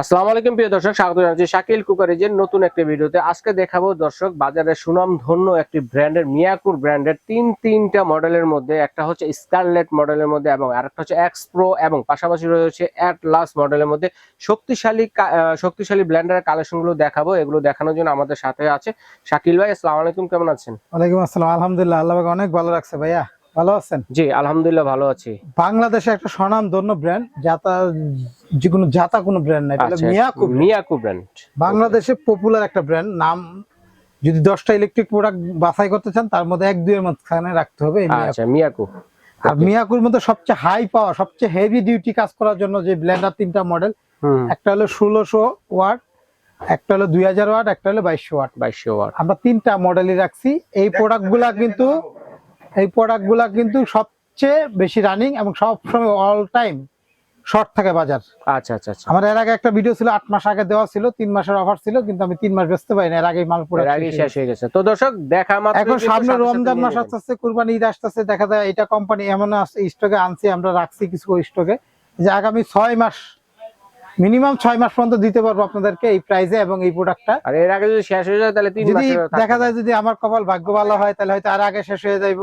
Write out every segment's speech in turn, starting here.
আসসালামু আলাইকুম প্রিয় দর্শক, স্বাগত জানাচ্ছি শাকিল কুকারিজের নতুন একটি ভিডিওতে। আজকে দেখাবো দর্শক, বাজারে সুনাম ধন্য একটি ব্র্যান্ডের, মিয়াকুর ব্র্যান্ডের তিন, তিনটা মডেলের মধ্যে, একটা হচ্ছে স্কারলেট মডেলের মধ্যে এবং আরেকটা হচ্ছে এক্স প্রো এবং পাশাপাশি রয়েছে অ্যাটলাস মডেলের মধ্যে। শক্তিশালী শক্তিশালী ব্র্যান্ডের কালেকশনগুলো দেখাবো, এগুলো দেখানোর জন্য আমাদের সাথে আছে শাকিল ভাই। আসসালামু আলাইকুম, কেমন আছেন? ওয়ালাইকুম আসসালাম। আলহামদুলিল্লাহ, আল্লাহ অনেক ভালো রাখছে ভাইয়া। ভালো আছেন? জি আলহামদুলিল্লাহ ভালো আছি। বাংলাদেশে একটা স্বনাম ধন্য ব্র্যান্ড যাতা যে কোনো জাতা কোনো ব্র্যান্ড নাই এটা আচ্ছা মিয়াকু ব্র্যান্ড বাংলাদেশে পপুলার একটা ব্র্যান্ড নাম যদি দশটা ইলেকট্রিক প্রোডাক্ট বাছাই করতে চান তার মধ্যে এক দুইয়ের মাঝখানে রাখতে হবে আচ্ছা মিয়াকু। আর মিয়াকুর মধ্যে সবচেয়ে হাই পাওয়ার সবচেয়ে হেভি ডিউটি কাজ করার জন্য যে ব্লেন্ডার তিনটা মডেল একটা হলো ষোলোশো ওয়াট একটা হলো দুই হাজার ওয়াট একটা হলো বাইশশো ওয়াট। বাইশশো ওয়াট। আমরা তিনটা মডেলই রাখছি। এই প্রোডাক্টগুলা কিন্তু এই প্রোডাক্টগুলা কিন্তু সবচেয়ে বেশি রানিং এবং সবসময় অল টাইম শর্ট থাকে বাজার। আচ্ছা আচ্ছা আচ্ছা। আমার এর আগে একটা ভিডিও ছিল আট মাস আগে দেওয়া ছিল তিন মাসের অফার ছিল কিন্তু আমি তিন মাস বেচতে পারি না এর আগে মাল পুরো শেষ হয়ে গেছে। তো দর্শক দেখা মাত্র এখন সামনে রমজান মাস। আসতেছে কুরবানি ঈদ আসতেছে দেখা যায় এটা কোম্পানি এমন স্টকে আনছি আমরা রাখছি কিছু স্টকে যে আগামী ছয় মাস মিনিমাম ছয় মাস পর্যন্ত দিতে পারব আপনাদেরকে এই প্রাইসে এবং এই প্রোডাক্টটা আর এর আগে যদি শেষ হয়ে যায় তাহলে যদি দেখা যায় যদি আমার কপাল ভাগ্য ভালো হয় তাহলে হয়তো আর আগে শেষ হয়ে যাইব।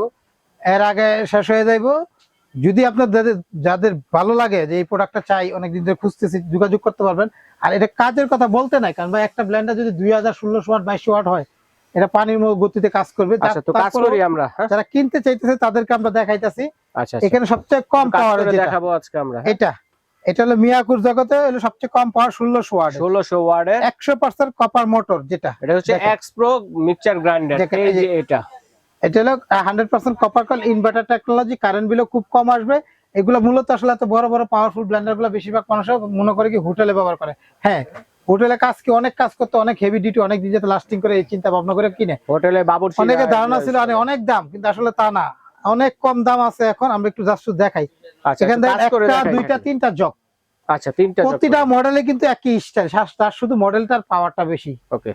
এর আগে শেষ হয়ে যাইব। যদি আপনার যাদের যাদের ভালো লাগে যে এই প্রোডাক্টটা চাই অনেকদিন ধরে খুঁজতেছি যোগাযোগ করতে পারবেন। আর এটা কাজের কথা বলতে নাই কারণ ভাই একটা ব্লেন্ডার যদি দুই হাজার ষোলোশো ওয়াট বাইশশো ওয়াট হয় এটা পানির মতো গতিতে কাজ করবে। আচ্ছা তো কাজ করি আমরা হ্যাঁ? যারা কিনতে চাইতেছে তাদেরকে আমরা দেখাইতেছি। আচ্ছা আচ্ছা। এখানে সবচেয়ে কম পাওয়ার দেখাবো আজকে আমরা এটা এটা হলো মিয়াকুর জগতে হলো সবচেয়ে কম পাওয়ার ষোলোশো ওয়াট ষোলোশো ওয়ার্ডের একশো পার্সেন্ট কপার মোটর যেটা। এটা হচ্ছে দেখেন। এক্স প্রো মিক্সচার গ্রাইন্ডার এই যে- এটা। এটা হলো hundred percent copper coil inverter technology current বিলও খুব কম আসবে। এগুলো মূলত আসলে এত বড় বড় পাওয়ারফুল ব্লেন্ডারগুলো বেশিরভাগ মানুষ মনে করে কি হোটেলে ব্যবহার করে। হ্যাঁ হোটেলে কাজ কি অনেক কাজ করতে অনেক হেভি ডিউটি অনেক দিন যাতে লাস্টিং করে এই চিন্তা ভাবনা করে কিনে। হোটেলে বাবুর অনেকে ধারণা ছিল অনেক অনেক দাম কিন্তু আসলে তা না। অনেক কম দাম আছে এখন আমরা একটু জাস্ট দেখাই। আচ্ছা থেকে একটা দুইটা তিনটা জব আচ্ছা তিনটা প্রতিটা মডেলে কিন্তু একই স্টাইল তার শুধু মডেলটার পাওয়ারটা বেশি। ওকে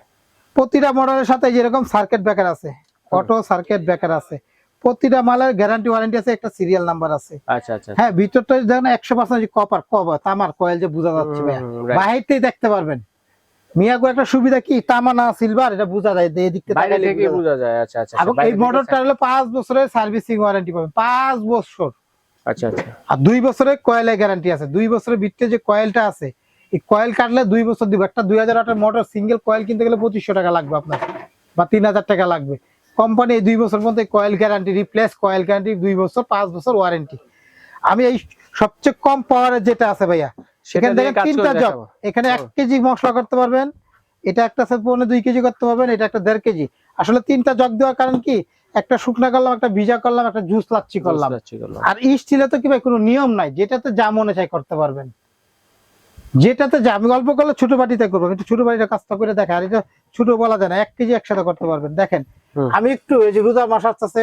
প্রতিটা মডেলের সাথে যেরকম সার্কিট ব্রেকার আছে অটো সার্কিট ব্রেকার আছে। প্রতিটা মালের গ্যারান্টি ওয়ারেন্টি আছে একটা সিরিয়াল নাম্বার আছে। আচ্ছা আচ্ছা হ্যাঁ ভিতরটা দেখেন একশো পার্সেন্ট কপার কভার তামার কয়েল যে বোঝা যাচ্ছে. বাহিরতেই দেখতে পারবেন। মিয়াগো একটা সুবিধা কি? তামা সিলভার এটা বোঝা যায় এই থেকে বাইরে তাকালে থেকে বোঝা যায়। আচ্ছা আচ্ছা এবং এই মোটরটা হলো পাঁচ বছরের সার্ভিসিং ওয়ারেন্টি পাবেন। পাঁচ বছর। আচ্ছা আচ্ছা। আর দুই বছরের কয়েলের গ্যারান্টি আছে। দুই বছরের ভিতরে যে কয়েলটা আছে এই কয়েল কাটলে দুই বছর দিব। একটা মোটর সিঙ্গেল কয়েল কিনতে গেলে পঁচিশশো টাকা লাগবে আপনার বা তিন হাজার টাকা লাগবে। কোম্পানি এই দুই বছর পর্যন্ত coil guarantee replace coil guarantee দুই বছর পাঁচ বছর ওয়ারেন্টি আমি এই সবচেয়ে কম পাওয়ারের যেটা আছে ভাইয়া সেখানে দেখেন তিনটা জব এখানে এক কেজি মশলা করতে পারবেন এটা একটা পৌনে দুই কেজি করতে পারবেন এটা একটা দেড় কেজি। আসলে তিনটা জগ দেওয়ার কারণ কি? একটা শুকনা করলাম একটা ভিজা করলাম একটা জুস লাচ্ছি করলাম। আর ইস্টিলে তো কি ভাই কোনো নিয়ম নাই যেটাতে যা মনে চাই করতে পারবেন। যেটাতে যে আমি অল্প করলে ছোট বাটিতে করব একটু ছোট বাটিটা কাজটা করে দেখা আর এটা ছোট বলা যায় না এক কেজি একসাথে করতে পারবেন। দেখেন আমি একটু এই যে রোজা মাস আসতেছে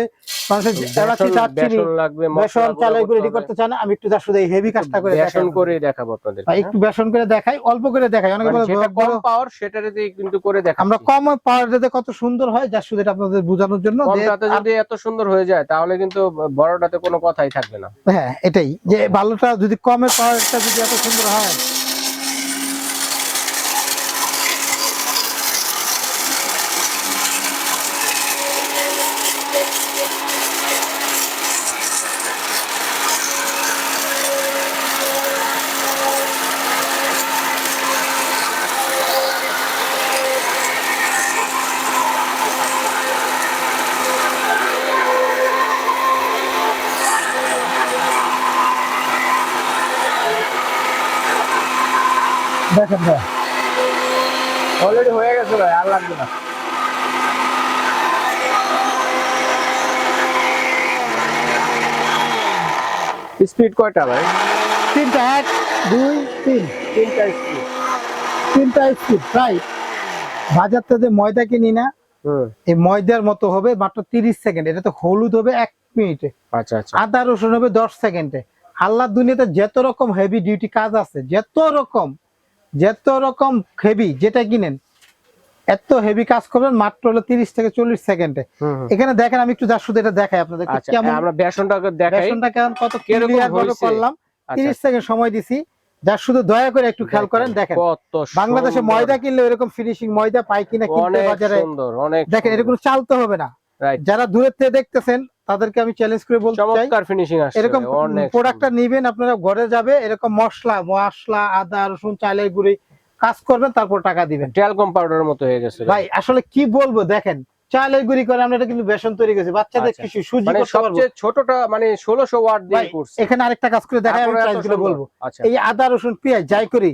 বেসন- চাল এগুলো রেডি করতে চান আমি একটু শুধু এই হেভি কাজটা করে বেসন করে দেখাবো আপনাদের একটু বেসন করে দেখাই অল্প করে দেখাই অনেকে বলে কম বড়- পাওয়ার সেটারে দিয়ে কিন্তু করে আমরা কম পাওয়ার কত সুন্দর হয় যার শুধু এটা আপনাদের বোঝানোর জন্য কমটাতে যদি এত সুন্দর হয়ে যায় তাহলে কিন্তু বড়টাতে কোনো কথাই থাকবে না। হ্যাঁ এটাই যে ভালোটা যদি কমের পাওয়ারটা যদি এত সুন্দর হয় দেখেন ভাই। অলরেডি হয়ে গেছে ভাই আর লাগবে না। স্পিড কয়টা ভাই? তিনটা এক দুই তিন। তিনটা স্পিড তিনটা স্পিড প্রায় বাজার থেকে ময়দা কিনি না এই ময়দার মতো হবে মাত্র তিরিশ সেকেন্ড এটা তো হলুদ হবে এক মিনিটে। আচ্ছা আচ্ছা। আদা রসুন হবে দশ সেকেন্ডে আল্লাহর দুনিয়াতে যত রকম হেভি ডিউটি কাজ আছে যত রকম যত রকম হেভি যেটা কিনেন এত হেভি কাজ করবেন মাত্র হলো তিরিশ থেকে চল্লিশ সেকেন্ডে। এখানে দেখেন আমি একটু যার শুধু এটা দেখাই আপনাদের আচ্ছা কেমন আমরা বেসনটা বেসনটা কেমন কত? করলাম। আচ্ছা তিরিশ সেকেন্ড সময় দিছি যার শুধু দয়া করে একটু খেয়াল করেন দেখেন। বাংলাদেশে ময়দা কিনলে এরকম ফিনিশিং ময়দা পাই কিনা কিনতে বাজারে দেখেন এরকম চালতে হবে না। যারা দূরের থেকে দেখতেছেন তাদেরকে আমি চ্যালেঞ্জ করে বলতে চাই। ফিনিশিং আসছে এরকম প্রোডাক্টটা নিবেন আপনারা ঘরে যাবে এরকম মশলা মশলা আদা রসুন চালের গুঁড়ি কাজ করবেন তারপর টাকা দিবেন। টেলকম পাউডারের মতো হয়ে গেছে। ভাই আসলে কি বলব দেখেন চালের গুঁড়ি করে আমরা এটা কিন্তু বেসন তৈরি করেছি বাচ্চাদের আচ্ছা। কিছু সুজি মানে করতে পারব। সবচেয়ে ছোটটা মানে ষোলোশো ওয়াট দিয়ে করছে। এখানে আরেকটা কাজ করে দেখাই আমি। বলব। আচ্ছা। এই আদা রসুন পেঁয়াজ যাই করি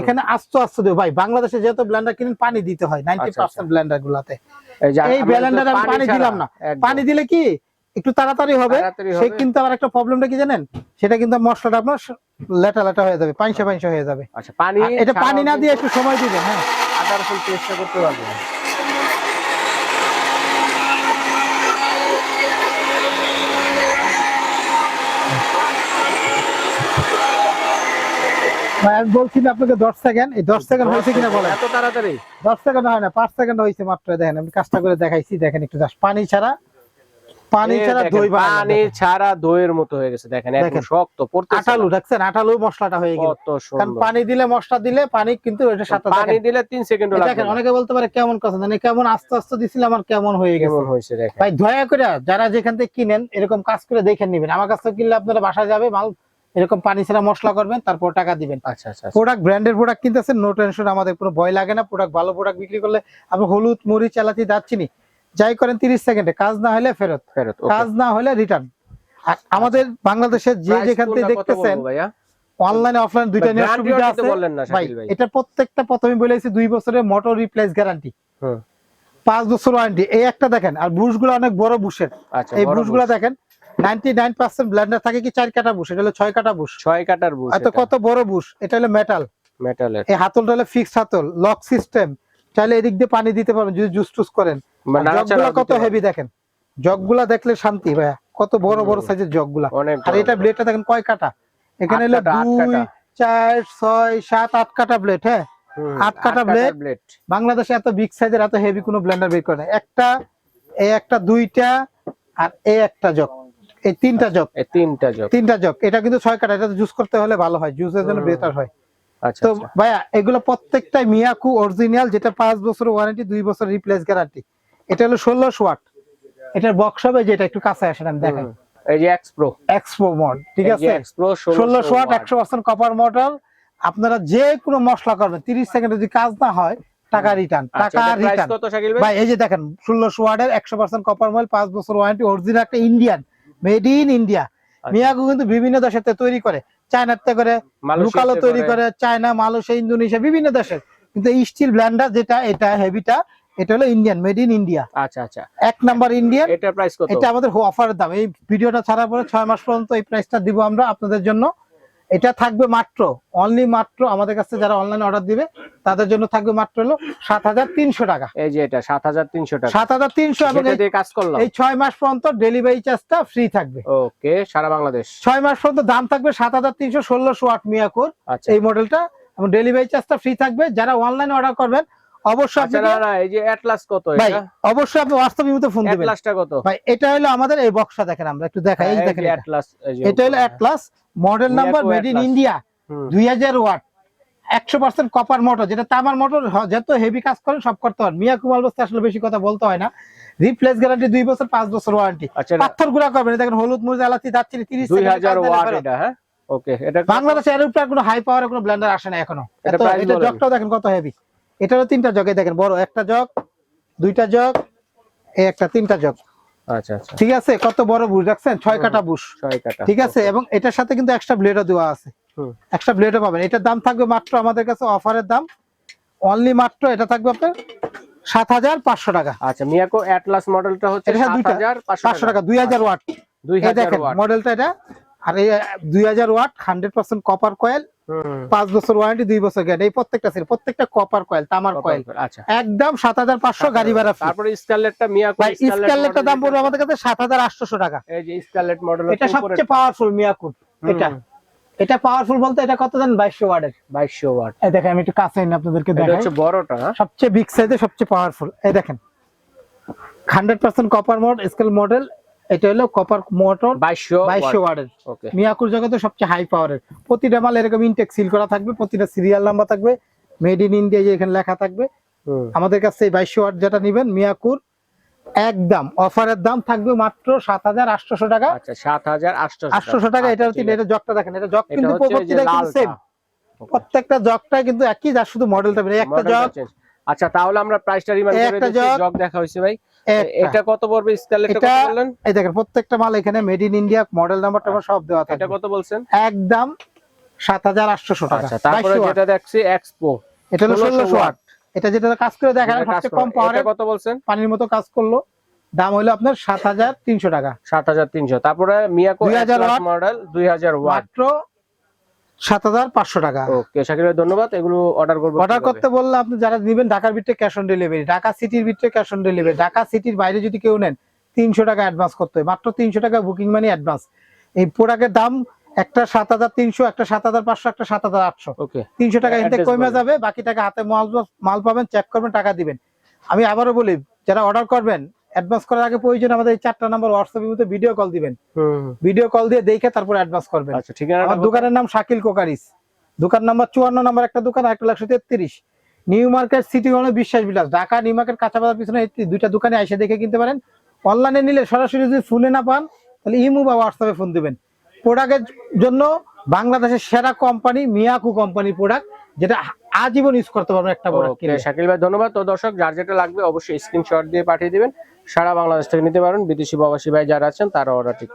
এখানে আস্তে আস্তে দেবো। ভাই বাংলাদেশে যেহেতু ব্লেন্ডার কিনেন পানি দিতে হয় নাইনটি আচ্ছা, পার্সেন্ট ব্লেন্ডার গুলাতে এই ব্লেন্ডার আমি পানি দিলাম না। পানি দিলে কি? একটু তাড়াতাড়ি হবে। তাড়াতাড়ি সে কিন্তু আবার একটা প্রবলেমটা কি জানেন? সেটা কিন্তু মশলাটা আপনার লেটা লেটা হয়ে যাবে পাঁচশো পাঁচশো হয়ে যাবে। আচ্ছা পানি এটা পানি না দিয়ে একটু সময় দিবেন হ্যাঁ। আদা রসুন পেস্টটা করতে পারব। ভাই, আমি বলছি না আপনাকে দশ সেকেন্ড এই দশ সেকেন্ড হয়েছে কিনা বলেন? এত তাড়াতাড়ি? দশ সেকেন্ড হয় না পাঁচ সেকেন্ড হয়েছে মাত্র দেখেন আমি কাজটা করে দেখাইছি দেখেন একটু জাস্ট। পানি ছাড়া পানি ছাড়া দই পানি ছাড়া দইয়ের মতো হয়ে গেছে দেখেন একদম শক্ত পড়তে আটালু দেখছেন? আটালু মশলাটা হয়ে কারণ পানি দিলে মশলা দিলে পানি কিন্তু সাথে পানি দিলে তিন সেকেন্ড এই লাগবে দেখেন অনেকে বলতে পারে কেমন কথা? জানি কেমন? আস্তে আস্তে দিছিলাম আর কেমন হয়ে গেছে। হয়েছে দেখেন। ভাই দয়া করে যারা যেখান থেকে কিনেন এরকম কাজ করে দেখে নেবেন। আমার কাছ থেকে কিনলে আপনারা বাসায় যাবে মাল এরকম পানি ছাড়া মশলা করবেন তারপর টাকা দিবেন। আচ্ছা আচ্ছা আচ্ছা। প্রোডাক্ট ব্র্যান্ডের প্রোডাক্ট কিনতেছেন নো টেনশন আমাদের কোনো ভয় লাগে না। প্রোডাক্ট ভালো প্রোডাক্ট বিক্রি করলে আপনি হলুদ মরিচ এলাচি দারচিনি যাই করেন তিরিশ সেকেন্ডে কাজ না হলে ফেরত। ফেরত কাজ না হলে রিটার্ন আমাদের বাংলাদেশের যে যেখান থেকে দেখতেছেন অনলাইনে অফলাইন দুইটা নিয়ে সুবিধা আছে। বললেন না ভাই এটা প্রত্যেকটা প্রথমে বলেছি দুই বছরের মোটর রিপ্লেস গ্যারান্টি। পাঁচ বছর ওয়ারেন্টি এই একটা দেখেন আর বুশগুলো অনেক বড় বুশের। আচ্ছা এই বড় বুশগুলো দেখেন নাইনটি নাইন পার্সেন্ট ব্লেন্ডার থাকে কি চার কাটা বুশ? এটা হলো ছয় কাটা বুশ। ছয় কাটার বুশ এত কত বড় বুশ? এটা হলো মেটাল মেটালের এই হাতলটা হলো ফিক্সড হাতল লক সিস্টেম চাইলে এদিক দিয়ে পানি দিতে পারবেন যদি জুস টুস করেন। জগগুলা কত হেভি দেখেন? জগগুলা দেখলে শান্তি ভাইয়া। কত বড় বড় সাইজের জগগুলা। আর এটা। ব্লেডটা দেখেন কয় কাটা? এখানে হলো দুই। চার ছয় সাত আট কাটা ব্লেড হ্যাঁ? আট কাটা blade। বাংলাদেশে এত বিগ সাইজের এত হেভি কোনো ব্লেন্ডার বের করে না একটা এই একটা দুইটা আর এই একটা জগ। এই তিনটা জগ। এই তিনটা জগ। তিনটা জগ। এটা কিন্তু ছয় কাটা এটা জুস করতে হলে ভালো হয়। জুসের জন্য বেটার হয়। আচ্ছা তো আচ্ছা। ভাইয়া এগুলো প্রত্যেকটাই মিয়াকু অরিজিনাল যেটা পাঁচ বছর ওয়ারেন্টি দুই বছর রিপ্লেস গ্যারান্টি এটা হলো ষোলোশো ওয়াট। এটার বক্স হবে যেটা একটু কাছে আসেন আমি দেখাই। হুম, এই যে এক্স প্রো মড ঠিক আছে? এক্স ষোলোশো ওয়াট একশো পার্সেন্ট কপার মডেল আপনারা যে কোনো মশলা করবেন তিরিশ সেকেন্ডে যদি কাজ না হয় টাকা রিটার্ন টাকা রিটার্ন ভাই? এই যে দেখেন ষোলোশো ওয়াটের একশো পার্সেন্ট কপার মডেল পাঁচ বছর ওয়ারেন্টি অরিজিনাল একটা ইন্ডিয়ান মেড ইন ইন্ডিয়া আচ্ছা। মিয়াকু কিন্তু বিভিন্ন দেশের থেকে তৈরি করে। চায়নাতে করে মালয়েশিয়াতে লুকালো তৈরি করে। করে চায়না মালয়েশিয়া ইন্দোনেশিয়া বিভিন্ন দেশের। কিন্তু স্টিল ব্ল্যান্ডার যেটা এটা হেভিটা এটা হলো ইন্ডিয়ান মেড ইন ইন্ডিয়া আচ্ছা আচ্ছা। এক নাম্বার ইন্ডিয়ান এটার প্রাইস কত? এটা আমাদের অফারের দাম। এই ভিডিওটা ছাড়ার পরে ছয় মাস পর্যন্ত এই প্রাইসটা দিব আমরা আপনাদের জন্য। এটা থাকবে মাত্র অনলি মাত্র আমাদের কাছে যারা অনলাইন অর্ডার দিবে তাদের জন্য থাকবে মাত্র হলো সাত হাজার তিনশো টাকা। এই যে এটা সাত হাজার তিনশো টাকা। সাত হাজার তিনশো এবং এই- কাজ করলাম। এই ছয় মাস পর্যন্ত ডেলিভারি চার্জটা ফ্রি থাকবে। ওকে সারা বাংলাদেশ। ছয় মাস পর্যন্ত দাম থাকবে সাত হাজার তিনশো ষোলোশো আট মিয়াকুর আচ্ছা। এই মডেলটা এবং ডেলিভারি চার্জটা ফ্রি থাকবে। যারা অনলাইন অর্ডার করবেন অবশ্যই আচ্ছা না না এই যে অ্যাটলাস কত এটা? অবশ্যই আপনি বাস্তব বিমুতে ফোন দিবেন। অ্যাটলাসটা কত? ভাই এটা হলো আমাদের এই বক্সটা দেখেন আমরা একটু দেখাই এই এই দেখেন এটা। অ্যাটলাস এটা হলো Atlas model number made in India watt. Copper motor যেটা তামার মোটর যত হেভি কাজ করেন সব করতে পারেন। মিয়া কুমার বস্তে আসলে বেশি কথা বলতে হয় না। রিপ্লেস গ্যারান্টি দুই বছর পাঁচ বছর ওয়ারেন্টি আচ্ছা পাথর গুঁড়া করবেন দেখেন হলুদ মরিচ এলাচি ওয়াট এটা হ্যাঁ? ওকে এটা বাংলাদেশে এর উপরে কোনো হাই পাওয়ারের কোনো ব্লেন্ডার আসে না এখনও। এটা দেখেন কত হেভি এটারও তিনটা জগে দেখেন বড় একটা জগ দুইটা জগ এই একটা তিনটা জগ। আচ্ছা আচ্ছা। ঠিক আছে? কত বড় বুশ দেখছেন? ছয় কাটা বুশ। ছয় কাটা ঠিক আছে? এবং এটার সাথে কিন্তু এক্সট্রা ব্লেডও দেওয়া আছে। এক্সট্রা ব্লেডও পাবেন। এটার দাম থাকবে মাত্র আমাদের কাছে অফারের দাম। অনলি মাত্র এটা থাকবে আপনার সাত হাজার পাঁচশো টাকা। আচ্ছা মিয়াকো অ্যাটলাস মডেলটা হচ্ছে হ্যাঁ, সাত হাজার পাঁচশো টাকা দুই হাজার ওয়াট। দুই হাজার মডেলটা এটা আর এই দুই হাজার watt hundred percent copper coil পাঁচ বছর ওয়ারেন্টি দুই বছর গ্যারান্টি এই প্রত্যেকটা সেল প্রত্যেকটা কপার কয়েল তামার কয়েল আচ্ছা। একদম সাত হাজার পাঁচশো গাড়ি ভাড়া। তারপরে স্কারলেটটা মিয়াকো ভাই স্কারলেটটা দাম পড়বে আমাদের কাছে সাত হাজার আটশোশো টাকা। এই যে স্কারলেট মডেল এটা সবচেয়ে পাওয়ারফুল মিয়াকুট এটা। এটা পাওয়ারফুল বলতে এটা কত জানেন? বাইশশো ওয়াটের। 2200 ওয়াট। এই দেখেন আমি একটু কাছে এনে আপনাদেরকে দেখাই। হচ্ছে বড়টা? সবচেয়ে বিগ সাইজে সবচেয়ে পাওয়ারফুল এই দেখেন hundred percent copper mode scale model এটা হলো কপার মোটর বাইশশো ওয়ার্ডের মিয়াকুর জগতে সবচেয়ে হাই পাওয়ারের প্রতিটা মাল এরকম ইনটেক সিল করা থাকবে প্রতিটা সিরিয়াল নাম্বার থাকবে মেড ইন ইন্ডিয়া যে এখানে লেখা থাকবে। আমাদের কাছে এই বাইশশো ওয়াট যেটা নেবেন মিয়াকুর একদম অফারের দাম থাকবে মাত্র সাত হাজার আটশোশো টাকা। আচ্ছা সাত হাজার আটশো আটশোশো টাকা এটা হচ্ছে এটা জগটা দেখেন এটা জগ কিন্তু হচ্ছে প্রত্যেকটা কিন্তু সেম প্রত্যেকটা জগটা কিন্তু একই যার শুধু মডেলটা একটা জগ আচ্ছা তাহলে আমরা প্রাইসটা রিমাইন্ড করে জগ, দেখা হয়েছে ভাই। এটা কত পড়বে? কত বললেন? এই দেখেন প্রত্যেকটা মাল এখানে মেড ইন ইন্ডিয়া মডেল নাম্বারটা সব দেওয়া এটা কত বলছেন? একদম সাত হাজার আটশোশো টাকা। আচ্ছা তারপরে যেটা দেখছি এক্সপো এটা হলো 1600 ওয়াট। এটা যেটা কাজ করে দেখেন সবচেয়ে কম পাওয়ারের কত বলছেন? পানির মতো কাজ করল। দাম হলো আপনার সাত হাজার তিনশো টাকা। সাত হাজার তিনশো। তারপরে মিয়াকো 2000 watt। মডেল দুই হাজার ওয়াট। মাত্র সাত হাজার পাঁচশো টাকা। ওকে শাকির ভাই ধন্যবাদ। এগুলো অর্ডার করব অর্ডার করতে বললে আপনি যারা নিবেন ঢাকার ভিতরে ক্যাশ অন ডেলিভারি ঢাকা সিটির ভিতরে ক্যাশ অন ডেলিভারি ঢাকা সিটির বাইরে যদি কেউ নেন তিনশো টাকা অ্যাডভান্স করতে হয় মাত্র তিনশো টাকা বুকিং মানি অ্যাডভান্স এই প্রোডাক্টের দাম একটা সাত হাজার তিনশো একটা সাত হাজার পাঁচশো একটা সাত হাজার আটশো। ওকে। তিনশো টাকা এতে কমে যাবে বাকি টাকা হাতে মাল মাল পাবেন চেক করবেন টাকা দিবেন। আমি আবারও বলি যারা অর্ডার করবেন অ্যাডভান্স করার আগে প্রয়োজন আমাদের এই চারটা নাম্বার হোয়াটসঅ্যাপের মধ্যে ভিডিও কল দিবেন। ভিডিও কল দিয়ে দেখে তারপর অ্যাডভান্স করবেন। আচ্ছা ঠিকানা আমার দোকানের নাম শাকিল কোকারিস। দোকান নাম্বার চুয়ান্ন নাম্বার একটা দোকান একটা একশো তেত্রিশ। নিউ মার্কেট সিটি হলো বিশ্বাস বিলাস ঢাকা নিউ মার্কেট কাঁচা বাজার পিছনে এই দুইটা দোকানে এসে দেখে কিনতে পারেন। অনলাইনে নিলে সরাসরি যদি ফোনে না পান তাহলে ইমু বা হোয়াটসঅ্যাপে ফোন দিবেন। প্রোডাক্টের জন্য বাংলাদেশের সেরা কোম্পানি মিয়াকু কোম্পানি প্রোডাক্ট যেটা আজীবন ইউজ করতে পারবেন একটা প্রোডাক্ট শাকিল ভাই ধন্যবাদ। তো দর্শক যার যেটা লাগবে অবশ্যই স্ক্রিনশট দিয়ে পাঠিয়ে দিবেন। সারা বাংলাদেশ থেকে নিতে পারেন। বিদেশি প্রবাসী ভাই যারা আছেন তারা অর্ডারটি